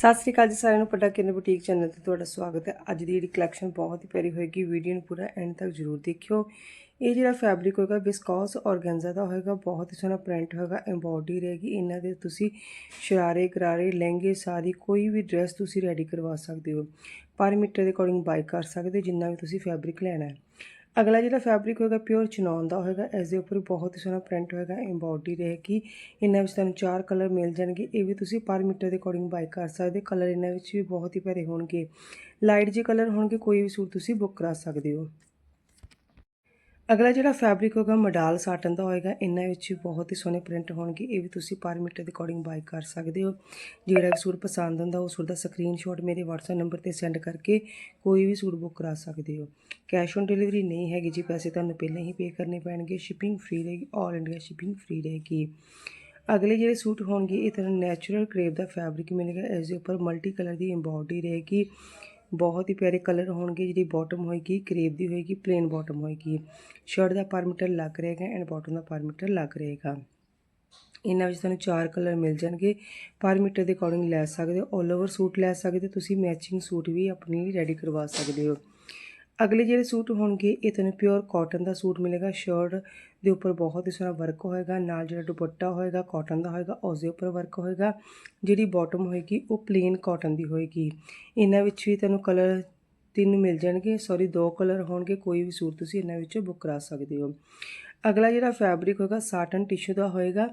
ਸਤਿ ਸ੍ਰੀ ਅਕਾਲ ਜੀ ਸਾਰਿਆਂ ਨੂੰ ਪਟਾ ਕਿਰਨ ਬੁਟੀਕ ਚੈਨਲ ਤੇ ਤੁਹਾਡਾ ਸਵਾਗਤ ਹੈ। ਅੱਜ ਦੀ ਜਿਹੜੀ ਕਲੈਕਸ਼ਨ ਬਹੁਤ ਹੀ ਪਿਆਰੀ ਹੋਏਗੀ ਵੀਡੀਓ ਨੂੰ ਪੂਰਾ ਐਂਡ ਤੱਕ ਜ਼ਰੂਰ ਦੇਖਿਓ। ਇਹ ਜਿਹੜਾ ਫੈਬਰਿਕ ਹੋਏਗਾ ਵਿਸਕੋਸ ਔਰਗੈਂਜ਼ਾ ਦਾ ਹੋਏਗਾ, ਬਹੁਤ ਹੀ ਸੋਹਣਾ ਪ੍ਰਿੰਟ ਹੋਏਗਾ ਐਮਬੋਡੀ ਰਹੇਗੀ। ਇਹਨਾਂ ਦੇ ਤੁਸੀਂ ਸ਼ਰਾਰੇ ਗਰਾਰੇ ਲਹਿੰਗੇ ਸਾਰੀ ਕੋਈ ਵੀ ਡਰੈਸ ਤੁਸੀਂ ਰੈਡੀ ਕਰਵਾ ਸਕਦੇ ਹੋ। ਪਰ ਮੀਟਰ ਦੇ ਅਕੋਰਡਿੰਗ ਬਾਈ ਕਰ ਸਕਦੇ ਹੋ ਜਿੰਨਾ ਵੀ ਤੁਸੀਂ ਫੈਬਰਿਕ ਲੈਣਾ ਹੈ। ਅਗਲਾ ਜਿਹੜਾ ਫੈਬਰਿਕ ਹੋਏਗਾ ਪਿਓਰ ਚਨੌਨ ਦਾ ਹੋਏਗਾ ਇਸ ਦੇ ਉੱਪਰ ਬਹੁਤ ਹੀ ਸੋਹਣਾ ਪ੍ਰਿੰਟ ਹੋਏਗਾ ਐਮਬੋਡੀ ਰਹੇਗੀ। ਇਹਨਾਂ ਵਿੱਚ ਤੁਹਾਨੂੰ ਚਾਰ ਕਲਰ ਮਿਲ ਜਾਣਗੇ, ਇਹ ਵੀ ਤੁਸੀਂ ਪਰ ਮੀਟਰ ਦੇ ਅਕੋਰਡਿੰਗ ਬਾਈ ਕਰ ਸਕਦੇ ਕਲਰ ਇਹਨਾਂ ਵਿੱਚ ਵੀ ਬਹੁਤ ਹੀ ਭਰੇ ਹੋਣਗੇ। ਲਾਈਟ ਜੇ ਕਲਰ ਹੋਣਗੇ, ਕੋਈ ਵੀ ਸੂਟ ਤੁਸੀਂ ਬੁੱਕ ਕਰਾ ਸਕਦੇ ਹੋ। ਅਗਲਾ ਜਿਹੜਾ ਫੈਬਰਿਕ ਹੋਗਾ ਮਡਾਲ ਸਾਟਨ ਦਾ ਹੋਏਗਾ, ਇਹਨਾਂ ਵਿੱਚ ਬਹੁਤ ਹੀ ਸੋਹਣੇ ਪ੍ਰਿੰਟ ਹੋਣਗੇ। ਇਹ ਵੀ ਤੁਸੀਂ ਪਰ ਮੀਟਰ ਦੇ ਅਕੋਰਡਿੰਗ ਬਾਈ ਕਰ ਸਕਦੇ ਹੋ। ਜਿਹੜਾ ਵੀ ਸੂਟ ਪਸੰਦ ਹੁੰਦਾ ਉਹ ਸੂਟ ਦਾ ਸਕਰੀਨਸ਼ਾਟ ਮੇਰੇ WhatsApp ਨੰਬਰ ਤੇ ਸੈਂਡ ਕਰਕੇ ਕੋਈ ਵੀ ਸੂਟ ਬੁੱਕ ਕਰਾ ਸਕਦੇ ਹੋ। ਕੈਸ਼ ਔਨ ਡਿਲੀਵਰੀ ਨਹੀਂ ਹੈਗੀ ਜੀ, ਪੈਸੇ ਤੁਹਾਨੂੰ ਪਹਿਲਾਂ ਹੀ ਪੇ ਕਰਨੇ ਪੈਣਗੇ। ਸ਼ਿਪਿੰਗ ਫ੍ਰੀ ਰਹੇਗੀ ਆਲ ਇੰਡੀਆ ਸ਼ਿਪਿੰਗ ਫ੍ਰੀ ਰਹੇਗੀ। ਅਗਲੇ ਜਿਹੜੇ ਸੂਟ ਹੋਣਗੇ, ਇਹ ਤੁਹਾਨੂੰ ਨੈਚੁਰਲ ਕਰੇਪ ਦਾ ਫੈਬਰਿਕ ਮਿਲੇਗਾ, ਇਸ ਦੇ ਉੱਪਰ ਮਲਟੀ ਕਲਰ ਦੀ ਐਮਬੋਡੀ ਰਹੇਗੀ। ਬਹੁਤ ਹੀ ਪਿਆਰੇ ਕਲਰ ਹੋਣਗੇ, ਜਿਹੜੀ ਬਾਟਮ ਹੋਏਗੀ ਕਰੇਪ ਦੀ ਹੋਏਗੀ ਪਲੇਨ ਬਾਟਮ ਹੋਏਗੀ। ਸ਼ਰਟ ਦਾ ਪਰ ਮੀਟਰ ਲੱਗ ਰਹੇਗਾ ਐਂਡ ਬਾਟਮ ਦਾ ਪਰ ਮੀਟਰ ਲੱਗ ਰਹੇਗਾ। ਇਹਨਾਂ ਵਿੱਚ ਤੁਹਾਨੂੰ ਚਾਰ ਕਲਰ ਮਿਲ ਜਾਣਗੇ। ਪਰ ਮੀਟਰ ਦੇ ਅਕੋਰਡਿੰਗ ਲੈ ਸਕਦੇ ਹੋ। 올 ਓਵਰ ਸੂਟ ਲੈ ਸਕਦੇ ਹੋ। ਤੁਸੀਂ ਮੈਚਿੰਗ ਸੂਟ ਵੀ ਆਪਣੀ ਰੈਡੀ ਕਰਵਾ ਸਕਦੇ ਹੋ। ਅਗਲੇ ਜਿਹੜੇ ਸੂਟ ਹੋਣਗੇ, ਇਹ ਤੁਹਾਨੂੰ ਪਿਓਰ ਕਾਟਨ ਦਾ ਸੂਟ ਮਿਲੇਗਾ। ਸ਼ਰਟ ਦੇ ਉੱਪਰ ਬਹੁਤ ਹੀ ਸੋਹਣਾ ਵਰਕ ਹੋਏਗਾ। ਨਾਲ ਜਿਹੜਾ ਦੁਪੱਟਾ ਹੋਏਗਾ ਕਾਟਨ ਦਾ ਹੋਏਗਾ, ਉਸ ਦੇ ਉੱਪਰ ਵਰਕ ਹੋਏਗਾ। ਜਿਹੜੀ ਬਾਟਮ ਹੋਏਗੀ, ਉਹ ਪਲੇਨ ਕਾਟਨ ਦੀ ਹੋਏਗੀ। ਇਹਨਾਂ ਵਿੱਚ ਵੀ ਤੁਹਾਨੂੰ ਕਲਰ ਤਿੰਨ ਮਿਲ ਜਾਣਗੇ। ਸੌਰੀ ਦੋ ਕਲਰ ਹੋਣਗੇ। ਕੋਈ ਵੀ ਸੂਟ ਤੁਸੀਂ ਇਹਨਾਂ ਵਿੱਚੋਂ ਬੁੱਕ ਕਰਾ ਸਕਦੇ ਹੋ। ਅਗਲਾ ਜਿਹੜਾ ਫੈਬਰਿਕ ਹੋਏਗਾ ਸਾਟਨ ਟਿਸ਼ੂ ਦਾ ਹੋਏਗਾ।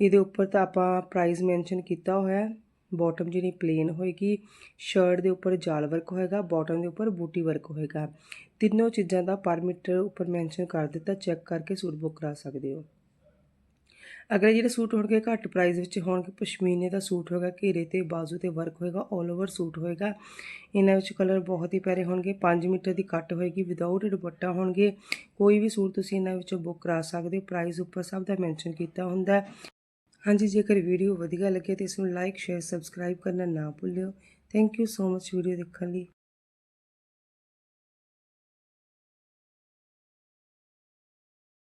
ਇਹਦੇ ਉੱਪਰ ਤਾਂ ਆਪਾਂ ਪ੍ਰਾਈਸ ਮੈਂਸ਼ਨ ਕੀਤਾ ਹੋਇਆ। ਬਾਟਮ ਜਿਹੜੀ ਪਲੇਨ ਹੋਏਗੀ ਸ਼ਰਟ ਦੇ ਉੱਪਰ ਜਾਲ ਵਰਕ ਹੋਏਗਾ ਬਾਟਮ ਦੇ ਉੱਪਰ ਬੂਟੀ ਵਰਕ ਹੋਏਗਾ। ਤਿੰਨੋਂ ਚੀਜ਼ਾਂ ਦਾ ਪਰ ਮੀਟਰ ਉੱਪਰ ਮੈਂਸ਼ਨ ਕਰ ਦਿੱਤਾ ਚੈੱਕ ਕਰਕੇ ਸੂਟ ਬੁੱਕ ਕਰਾ ਸਕਦੇ ਹੋ। ਅਗਲੇ ਜਿਹੜੇ ਸੂਟ ਹੋਣਗੇ, ਘੱਟ ਪ੍ਰਾਈਸ ਵਿੱਚ ਹੋਣਗੇ, ਪਸ਼ਮੀਨੇ ਦਾ ਸੂਟ ਹੋਏਗਾ, ਘੇਰੇ ਤੇ ਬਾਜ਼ੂ ਤੇ ਵਰਕ ਹੋਏਗਾ 올 ਓਵਰ ਸੂਟ ਹੋਏਗਾ। ਇਹਨਾਂ ਵਿੱਚ ਕਲਰ ਬਹੁਤ ਹੀ ਪਿਆਰੇ ਹੋਣਗੇ 5 ਮੀਟਰ ਦੀ ਕੱਟ ਹੋਏਗੀ ਵਿਦਆਊਟ ਦੁਪੱਟਾ ਹੋਣਗੇ। ਕੋਈ ਵੀ ਸੂਟ ਤੁਸੀਂ ਇਹਨਾਂ ਵਿੱਚੋਂ ਬੁੱਕ ਕਰਾ ਸਕਦੇ ਹੋ ਪ੍ਰਾਈਸ ਉੱਪਰ ਸਭ ਦਾ ਮੈਂਸ਼ਨ ਕੀਤਾ ਹੁੰਦਾ ਹਾਂਜੀ, ਜੇਕਰ ਵੀਡੀਓ ਵਧੀਆ ਲੱਗੇ ਤਾਂ ਇਸ ਨੂੰ ਲਾਈਕ ਸ਼ੇਅਰ ਸਬਸਕ੍ਰਾਈਬ ਕਰਨਾ ਨਾ ਭੁੱਲਿਓ। Thank you so much video ਦੇਖਣ ਲਈ।